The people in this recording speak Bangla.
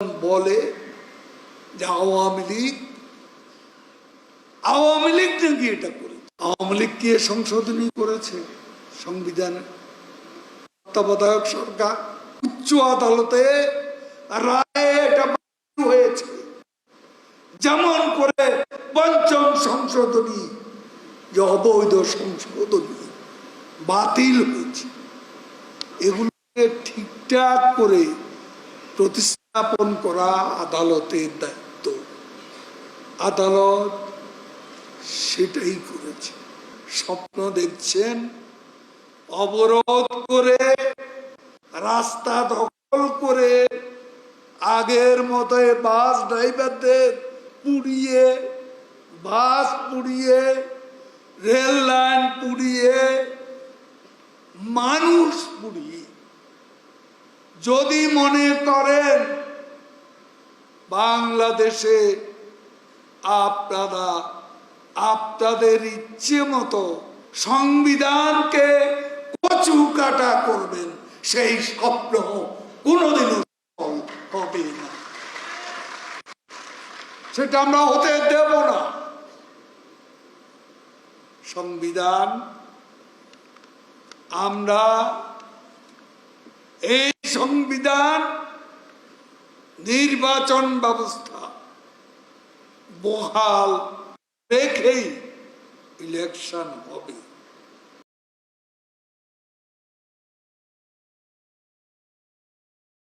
বলে যে আওয়ামী লীগ আওয়ামী লীগ নাকি এটা করেছে? আওয়ামী লীগ কি সংশোধনী করেছে? সংবিধানে তত্ত্বাবধায়ক সরকার উচ্চ আদালতে রায়ে এটা হয়েছে। যেমন করে পঞ্চম সংশোধনী, যে অবৈধ সংশোধনী বাতিল হয়েছে। এগুলোকে ঠিকঠাক করে প্রতিস্থাপন করা আদালতের দায়িত্ব। আদালত সেটাই করেছে। স্বপ্ন দেখছেন, অবরোধ করে, রাস্তা দখল করে, আগের মতো বাস ড্রাইভারদের পুড়িয়ে, বাস পুড়িয়ে, রেল লাইন পুড়িয়ে, মানুষ পুড়িয়ে যদি মনে করেন বাংলাদেশে আপনারা আপনাদের ইচ্ছে মতো সংবিধানকে কচু কাটা করবেন, সেই স্বপ্ন কোনোদিনও হবে না। সেটা আমরা হতে দেব না। সংবিধান, আমরা এই সংবিধান নির্বাচন ব্যবস্থা বহাল রেখেই ইলেকশন হবে।